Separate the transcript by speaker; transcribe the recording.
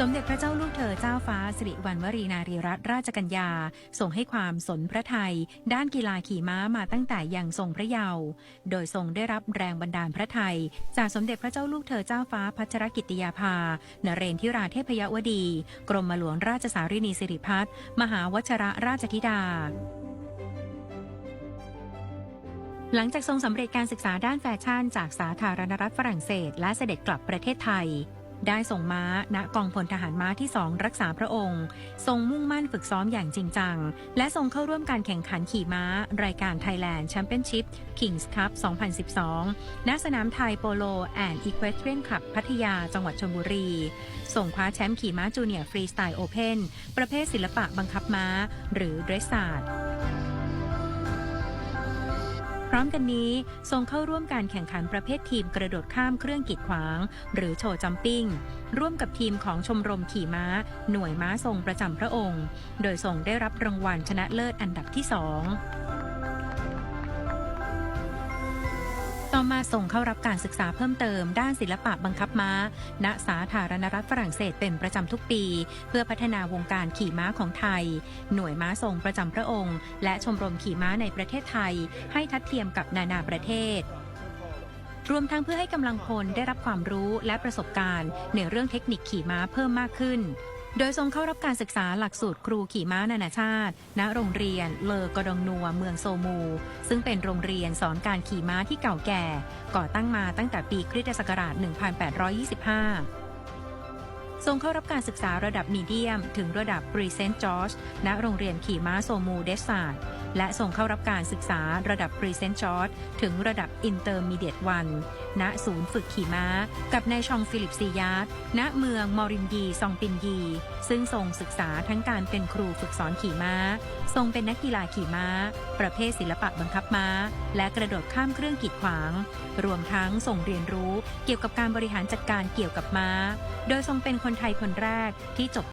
Speaker 1: สมเด็จพระเจ้าลูกเธอเจ้าฟ้าสิริวัณวรีนารีรัตนราชกัญญาทรงให้ความสนพระไทย ด้านกีฬาขี่ม้ามาตั้งแต่ยังทรงพระเยาว์โดยทรงได้รับแรงบันดาลพระไทย จากสมเด็จพระเจ้าลูกเธอเจ้าฟ้าพัชรกิติยาภานเรนทิราเทพยวดี กรมหลวงราชสารินีสิริพัฒน์มหาวชระราชธิดาหลังจากทรงสำเร็จการศึกษาด้านแฟชั่นจากสาธารณรัฐฝรั่งเศส และเสด็จกลับประเทศไทย ได้ส่งม้า ณกองพลทหารม้าที่สองรักษาพระองค์ ทรงมุ่งมั่นฝึกซ้อมอย่างจริงจัง และทรงเข้าร่วมการแข่งขันขี่ม้า รายการ Thailand Championship Kings Cup 2012 ณ สนามไทยโปโลแอนด์อีคว t เทรียนคลับพัทยาจังหวัดชลบุรี ส่งคว้าแชมป์ขี่ม้าจูเนียร์ฟรีสไตล์โอเพนประเภทศิลปะบังคับม้า หรือเดรสซาร์ ร้อมกันนี้ทรงเข้าร่วมการแข่งขันประเภททีมกระโดดข้ามเครื่องกีดขวาง หรือโชว์จัมปิ้ง ร่วมกับทีมของชมรมขี่ม้า หน่วยม้าทรงประจำพระองค์ โดยทรงได้รับรางวัลชนะเลิศอันดับที่สอง ต่อมาส่งเข้ารับการศึกษาเพิ่มเติม ด้านศิลปะบังคับม้า ณ สาธารณรัฐฝรั่งเศสเป็นประจำทุกปี เพื่อพัฒนาวงการขี่ม้าของไทย หน่วยม้าทรงประจำพระองค์ และชมรมขี่ม้าในประเทศไทย ให้ทัดเทียมกับนานาประเทศรวมทั้งเพื่อให้กำลังพลได้รับความรู้และประสบการณ์ ในเรื่องเทคนิคขี่ม้าเพิ่มมากขึ้น โดยทรงเข้ารับการศึกษาหลักสูตรครูขี่ม้านานาชาติ ณ โรงเรียนเลอกอดองนัวเมืองโซมู ซึ่งเป็นโรงเรียนสอนการขี่ม้าที่เก่าแก่ ก่อตั้งมาตั้งแต่ปีคริสตศักราช 1825 ทรงเข้ารับการศึกษาระดับมีเดียม ถึงระดับปรีเซนต์จอร์จณโรงเรียนขี่ม้าโซมูเดสซาดและส่งเข้ารับการศึกษาระดับปรีเซนต์จอร์จถึงระดับอินเตอร์มีเดียตวันณศูนย์ฝึกขี่ม้า กับนายชองฟิลิปซียาร์ดณเมืองมอรินยีซองปินยีซึ่งทรงศึกษาทั้งการเป็นครูฝึกสอนขี่ม้า ทรงเป็นนักกีฬาขี่ม้า ประเภทศิลปะบังคับม้า และกระโดดข้ามเครื่องกีดขวาง รวมทั้งทรงเรียนรู้เกี่ยวกับการบริหารจัดการเกี่ยวกับม้า โดยทรงเป็นคนไทยคนแรกที่จบ